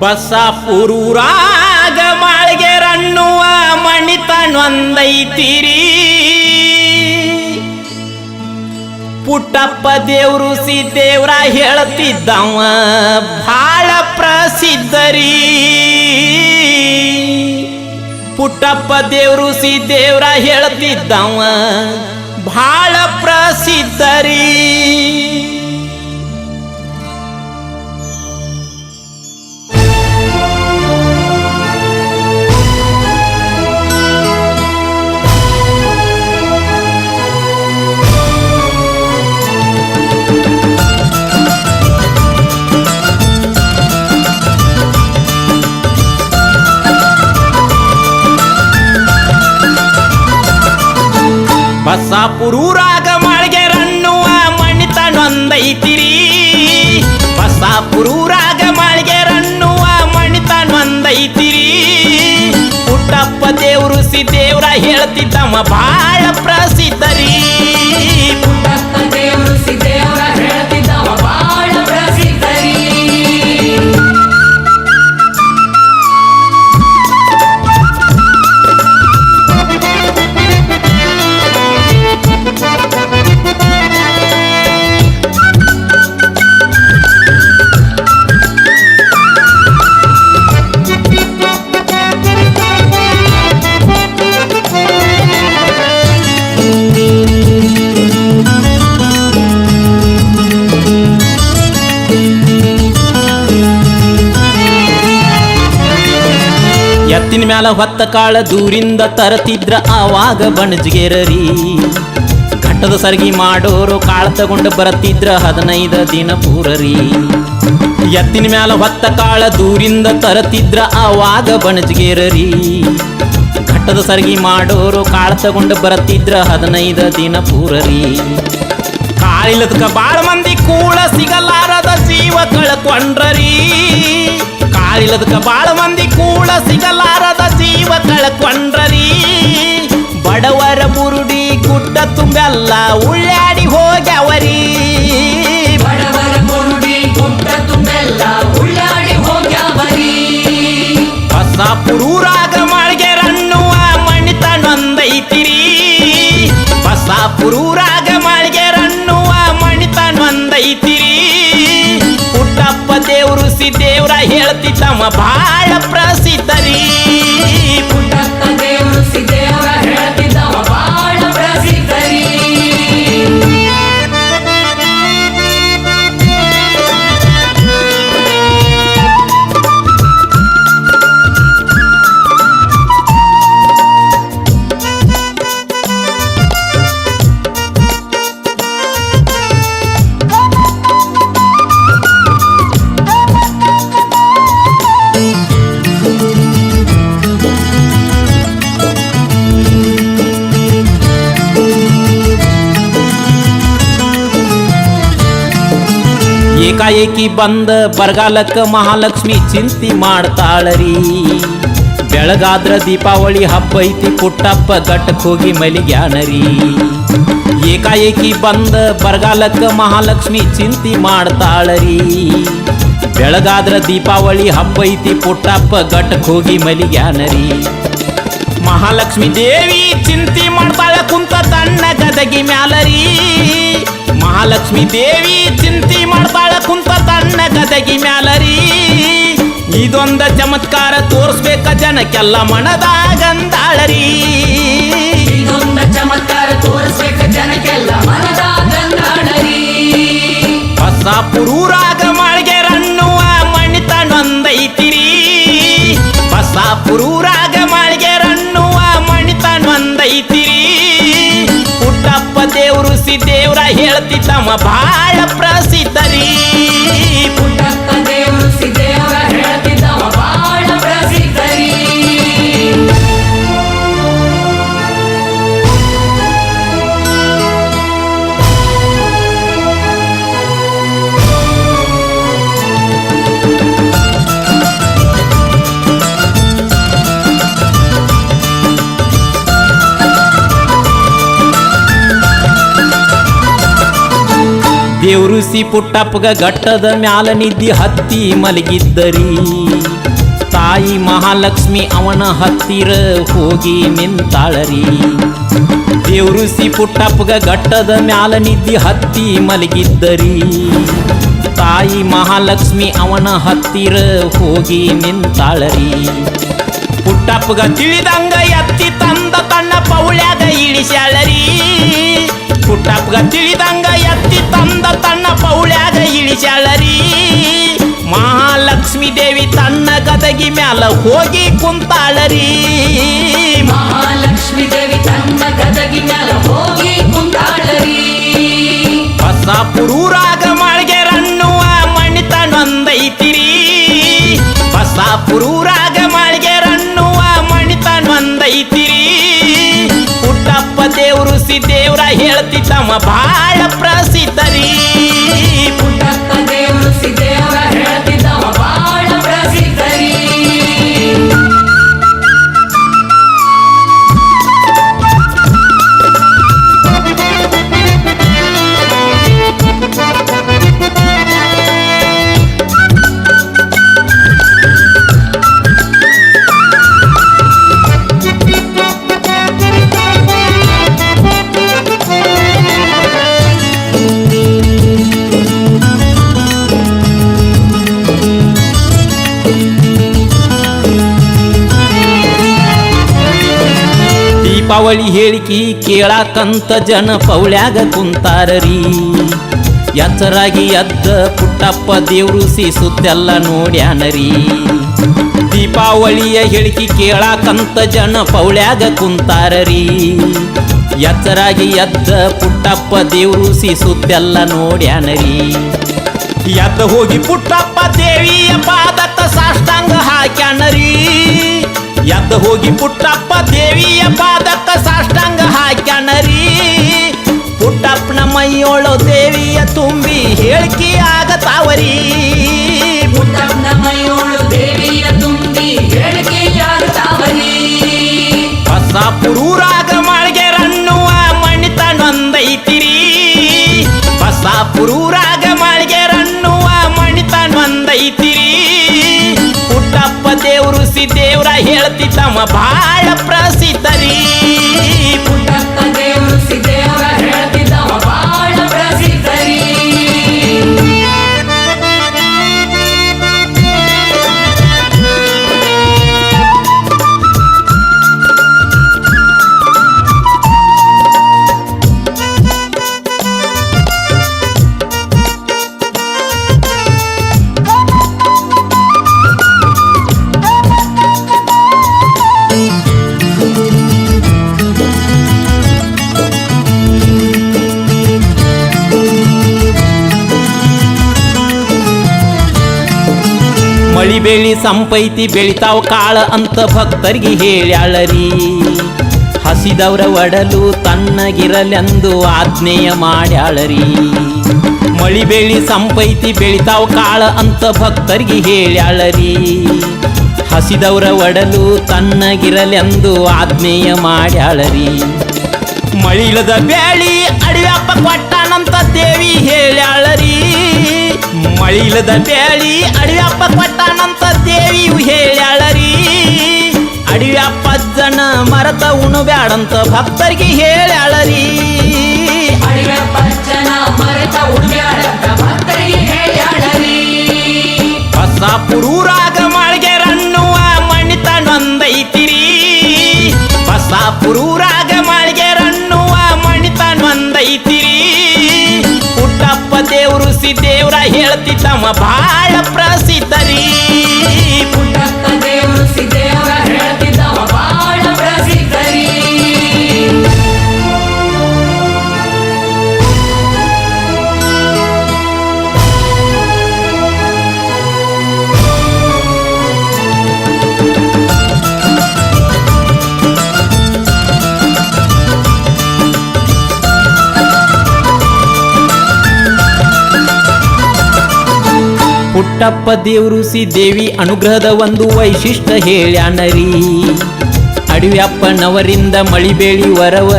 ಬಸಾಪುರೂರಾಗ ರಣ್ಣುವ ಮಣಿತನೊಂದೈತಿರಿ ಪುಟ್ಟಪ್ಪ ದೇವ್ರು ಸಿ ದೇವ್ರ ಹೇಳ್ತಿದ್ದವ, ಭಾಳ ಪ್ರಸಿದ್ಧರಿ. ಪುಟ್ಟಪ್ಪ ದೇವ್ರು ಸಿ ದೇವ್ರ ಹೇಳ್ತಿದ್ದವ, ಭಾಳ ಪ್ರಸಿದ್ಧರಿ. ದೇವ್ರು ಸಿ ದೇವ್ರ ಹೇಳ್ತಿದ್ದವ ಭಾಳ ಪ್ರಸಿದ್ಧರಿ ಮ್ಯಾಲ ಹೊತ್ತ ಕಾಳ ದೂರಿಂದ ತರತಿದ್ರ ಆವಾಗ ಬಣಜ್ಗೆರರಿ. ಘಟ್ಟದ ಸರ್ಗಿ ಮಾಡೋರು ಕಾಳ ತಗೊಂಡು ಬರತಿದ್ರ ಹದಿನೈದು ದಿನ ಪೂರರಿ. ಎತ್ತಿನ ಮ್ಯಾಲ ಹೊತ್ತ ಕಾಳ ದೂರಿಂದ ತರತಿದ್ರ ಆವಾಗ ಬಣಜ್ಗೆರರಿ. ಘಟ್ಟದ ಸರ್ಗಿ ಮಾಡೋರು ಕಾಳ ತಗೊಂಡು ಬರತಿದ್ರ ಹದಿನೈದು ದಿನ ಪೂರರಿ. ಕಾಳಿಲದಕ ಬಾಳ ಮಂದಿ ಕೂಳ ಸಿಗಲಾರದ ಜೀವ ಕಳ್ಕೊಂಡ್ರರಿ. ಕಾಳಿಲದ್ಕ ಬಾಳ ಮಂದಿ ಕೂಡ ಸಿಗಲಾರದ ಜೀವ ಕಳ್ಕೊಂಡ್ರರಿ. ಬಡವರ ಬುರುಡಿ ಗುಡ್ಡ ತುಂಬೆಲ್ಲ ಉಳ್ಳಾಡಿ ಹೋಗ್ಯಾವರಿ. ಬಡವರ ಬುರುಡಿ ಗುಡ್ಡ ತುಂಬೆಲ್ಲ ಉಳ್ಳಾಡಿ ಹೋಗ್ಯಾವರಿ. ಹೊಸ ಪುರೂರಾಗ ಮಾಳ್ಗೆರನ್ನುವ ಮಣಿತನೊಂದೈತಿರಿ. ಹೊಸ ಪುರೂರಾಗ ದೇವ್ರು ಸಿ ದೇವ್ರ ಹೇಳ್ತಿದ್ದವ ಭಾಳ ಪ್ರಸಿದ್ಧರಿ ಏಕಾಏಕಿ ಬಂದ ಬರಗಾಲಕ್ಕ ಮಹಾಲಕ್ಷ್ಮಿ ಚಿಂತಿ ಮಾಡ್ತಾಳರಿ. ಬೆಳಗಾದ್ರ ದೀಪಾವಳಿ ಹಬ್ಬ ಐತಿ ಪುಟ್ಟಪ್ಪ ಗಟ್ಟಕ್ಕೆ ಹೋಗಿ ಮಲಿಗ್ಯಾನರಿ. ಏಕಾಏಕಿ ಬಂದ ಬರಗಾಲಕ್ಕ ಮಹಾಲಕ್ಷ್ಮಿ ಚಿಂತಿ ಮಾಡ್ತಾಳರಿ. ಬೆಳಗಾದ್ರ ದೀಪಾವಳಿ ಹಬ್ಬ ಐತಿ ಪುಟ್ಟಪ್ಪ ಗಟ್ಟಕ್ಕೆ ಹೋಗಿ ಮಲಿಗ್ಯಾನರಿ. ಮಹಾಲಕ್ಷ್ಮಿ ದೇವಿ ಚಿಂತಿ ಮಾಡ್ತಾಳ ಕುಂತ ತಣ್ಣ ಗದಗಿ ಮ್ಯಾಲರಿ. ಮಹಾಲಕ್ಷ್ಮಿ ದೇವಿ ಚಿಂತಿ ಮಾಡ್ತಾಳ ಕುಂತ ತನ್ನ ಗದಗಿ ಮ್ಯಾಲರಿ. ಇದೊಂದ ಚಮತ್ಕಾರ ತೋರಿಸ್ಬೇಕ ಜನಕ್ಕೆಲ್ಲ ಮನದಾಗಂದಾಳರಿ. ಇದೊಂದ ಚಮತ್ಕಾರ ತೋರಿಸ್ಬೇಕ ಜನಕ್ಕೆಲ್ಲ ಹೇಳ್ತಿದ್ದವ ಭಾಳ ಪ್ರಸಿದ್ಧರಿ ದೇವ್ರುಸಿ ಪುಟ್ಟಪ್ಪಗ ಗಟ್ಟದ ಮ್ಯಾಲ ನಿದ್ದಿ ಹತ್ತಿ ಮಲಗಿದ್ದರಿ. ತಾಯಿ ಮಹಾಲಕ್ಷ್ಮಿ ಅವನ ಹತ್ತಿರ ಹೋಗಿ ನಿಂತಾಳರಿ. ದೇವ್ರುಸಿ ಪುಟ್ಟಪ್ಪಗ ಗಟ್ಟದ ಮ್ಯಾಲ ನಿದ್ದಿ ಹತ್ತಿ ಮಲಗಿದ್ದರಿ. ತಾಯಿ ಮಹಾಲಕ್ಷ್ಮಿ ಅವನ ಹತ್ತಿರ ಹೋಗಿ ನಿಂತಾಳರಿ. ಪುಟ್ಟಪ್ಪಗ ತಿಳಿದಂಗ ಎತ್ತಿ ತಂದ ತನ್ನ ಪೌಳ್ಯಾಗ ಇಳಿಸ್ಯಾಳರಿ. ಪುಟ್ಟಪ್ಪಗ ತಿಳಿದಂಗ ಎತ್ತಿ ತಂದ ತನ್ನ ಪೌಳ್ಯಾಗ ಇಳಿಸ್ಯಾಳರಿ ಮಹಾಲಕ್ಷ್ಮೀ ದೇವಿ ತನ್ನ ಗದಗಿ ಮ್ಯಾಲ ಹೋಗಿ ಕುಂತಾಳರಿ. ಮಹಾಲಕ್ಷ್ಮಿ ದೇವಿ ತನ್ನ ಗದಗಿ ಮ್ಯಾಲ ಹೋಗಿ ಕುಂತಾಳರಿ. ಹೊಸ ಪುರೂರಾಗ ದೇವ್ರು ಹೇಳ್ತಿದ್ದಮ್ಮ ಬಾಳ ಪ್ರಸಿದ್ಧರಿ ಹೇಳಿಕಿ ಕೇಳಾಕಂತ ಜನ ಪೌಳ್ಯಾಗ ಕುಂತಾರರಿ. ಎಚ್ಚರಾಗಿ ಎದ್ದ ಪುಟ್ಟಪ್ಪ ದೇವ್ರು ಸೀಸುತ್ತೆಲ್ಲ ನೋಡ್ಯಾನರಿ. ದೀಪಾವಳಿಯ ಹೇಳಿಕಿ ಕೇಳಾಕಂತ ಜನ ಪೌಳ್ಯಾಗ ಕುಂತಾರರಿ. ಎಚ್ಚರಾಗಿ ಎದ್ದ ಪುಟ್ಟಪ್ಪ ದೇವ್ರು ಸೀಸುತ್ತೆಲ್ಲ ನೋಡ್ಯಾನರಿ. ಎದ್ದ ಹೋಗಿ ಪುಟ್ಟಪ್ಪ ದೇವಿಯ ಪಾದತ್ತ ಸಾಷ್ಟಾಂಗ ಹಾಕ್ಯಾನರಿ. ಎದ್ದ ಹೋಗಿ ಪುಟ್ಟಪ್ಪ ದೇವಿಯ ಪಾದಕ್ಕ ಸಾಷ್ಟಾಂಗ ಹಾಕ್ಯಾನರಿ. ಪುಟ್ಟಪ್ಪನ ಮೈಯೋಳು ದೇವಿಯ ತುಂಬಿ ಹೇಳಿಕೆ ಆಗತಾವರಿ. ಪುಟ್ಟಪ್ಪನ ಮೈಯೊಳು ದೇವಿಯ ತುಂಬಿ ಹೇಳಿಕೆಯಾಗುತ್ತಾವರಿ ಹೊಸ ಪುರೂರಾಗ ಮಾಳ್ಗೆ ರನ್ನುವ ಮಣಿತ ನೊಂದೈತಿರಿ. ಹೊಸ ಪುರೂರಾಗ ಮಾಳ್ಗೆ ರನ್ನುವ ಮಣಿತ ನೊಂದೈತಿರಿ. ಪುಟ್ಟಪ್ಪ ದೇವ್ರು ಸಿದ್ದೇವ್ರ ಹೇಳ್ತಿದ್ದಮ್ಮ ಬಾಳ ಪ್ರಸಿದ್ಧರಿ ಬೆಳಿ ಸಂಪೈತಿ ಬೆಳಿತಾವ ಕಾಳ ಅಂತ ಭಕ್ತರಿಗೆ ಹೇಳ್ಯಾಳರಿ. ಹಸಿದವರ ಒಡಲು ತನ್ನಗಿರಲೆಂದು ಆಜ್ಞೆಯ ಮಾಡ್ಯಾಳರಿ. ಮಳಿ ಬೆಳಿ ಸಂಪೈತಿ ಬೆಳಿತಾವ ಕಾಳ ಅಂತ ಭಕ್ತರಿಗೆ ಹೇಳ್ಯಾಳರಿ. ಹಸಿದವರ ಒಡಲು ತನ್ನಗಿರಲೆಂದು ಆಜ್ಞೆಯ ಮಾಡ್ಯಾಳರಿ. ಮಳಿಲದ ಬ್ಯಾಳಿ ಅಡಿಯಪ್ಪ ಕೊಟ್ಟನಂತ ದೇವಿ ಹೇಳ್ಯಾಳರಿ. ಮಳಿಲದ ಬ್ಯಾಳಿ ಅಡಿವ್ಯಾಪ ಕೊಟ್ಟಾನಂತ ದೇವಿಯು ಹೇಳ್ಯಾಳರಿ. ಅಡಿವ್ಯಾಪ ಜನ ಮರತ ಉಣಬ್ಯಾಡಂತ ಭಕ್ತರಿಗೆ ಹೇಳ್ಯಾಳರಿ. ಹೊಸ ಪುರೂರಾಗ ಮಾಳ್ಗೆ ರನ್ನುವ ಮಣಿತ ನೊಂದೈತಿರಿ. ಹೊಸ ಪುರೂರಾಗ ಮಾಳ್ಗೆ ರನ್ನುವ ಮಣಿತ ನೊಂದೈತಿರಿ. ಪುಟ್ಟಪ್ಪ ದೇವ್ರು ಸಿದ್ದೇವ್ರ ಹೇಳ್ತಿದ್ದಮ್ಮ ಬಾಳ ಪ್ರಸಿದ್ಧರಿ ಪುಟ್ಟಪ್ಪ ದೇವರು ಸಿದ್ದೇವರ ಹೇಳ್ತಿದ್ದವ ಬಾಳ ಪ್ರಸಿದ್ಧರಿ ಪುಟ್ಟಪ್ಪ ದೇವರು ಸಿ ದೇವಿ ಅನುಗ್ರಹದ ಒಂದು ವೈಶಿಷ್ಟ್ಯ ಹೇಳ್ಯಾನರಿ. ಅಡವ್ಯಪ್ಪನವರಿಂದ ಮಳಿಬೇಳಿ ವರವ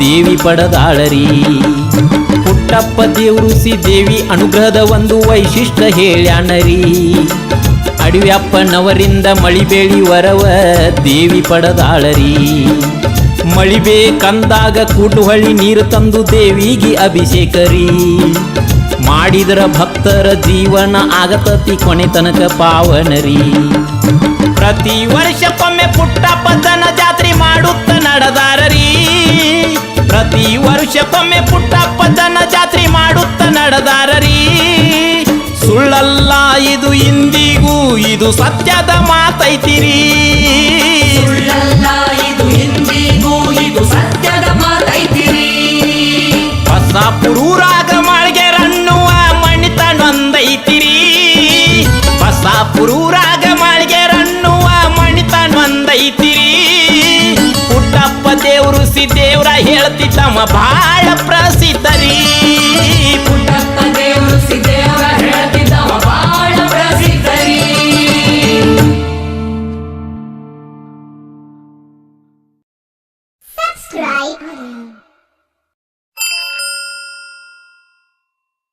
ದೇವಿ ಪಡದಾಳರಿ ಪುಟ್ಟಪ್ಪ ದೇವರು ದೇವಿ ಅನುಗ್ರಹದ ಒಂದು ವೈಶಿಷ್ಟ್ಯ ಹೇಳ್ಯಾನರಿ. ಅಡವ್ಯಪ್ಪನವರಿಂದ ಮಳಿಬೇಳಿ ವರವ ದೇವಿ ಪಡದಾಳರಿ ಮಳಿಬೇಕಂದಾಗ ಕೂಟುಹಳ್ಳಿ ನೀರು ತಂದು ದೇವಿಗೆ ಅಭಿಷೇಕರಿ. ಮಾಡಿದ್ರ ಭಕ್ತರ ಜೀವನ ಆಗತತಿ ಕೊನೆ ತನಕ ಪಾವನರಿ. ಪ್ರತಿ ವರ್ಷಕ್ಕೊಮ್ಮೆ ಪುಟ್ಟಪ್ಪನ ಜಾತ್ರೆ ಮಾಡುತ್ತ ನಡೆದಾರರಿ. ಪ್ರತಿ ವರ್ಷಕ್ಕೊಮ್ಮೆ ಪುಟ್ಟಪ್ಪನ ಜಾತ್ರೆ ಮಾಡುತ್ತ ನಡೆದಾರರಿ. ಸುಳ್ಳಲ್ಲ ಇದು ಇಂದಿಗೂ ಇದು ಸತ್ಯದ ಮಾತೈತಿರಿ. ಸುಳ್ಳಲ್ಲ ಇದು ಇಂದಿಗೂ ಇದು ಸತ್ಯದ ಮಾತೈತಿರಿ. ಹೊಸ ಪುರೂರಾಗ ಹೊಸ ರನ್ನುವ ಮಣಿತಾನ್ ಒಂದೈತಿರಿ. ಪುಟ್ಟಪ್ಪ ದೇವ್ರು ಸಿದ್ದೇವ್ರ ಹೇಳ್ತಿದ್ದಮ್ಮ ಬಾಳ ಪ್ರಸಿದ್ಧರಿ. ಪುಟ್ಟಪ್ಪ ದೇವ್ರು ಸಿ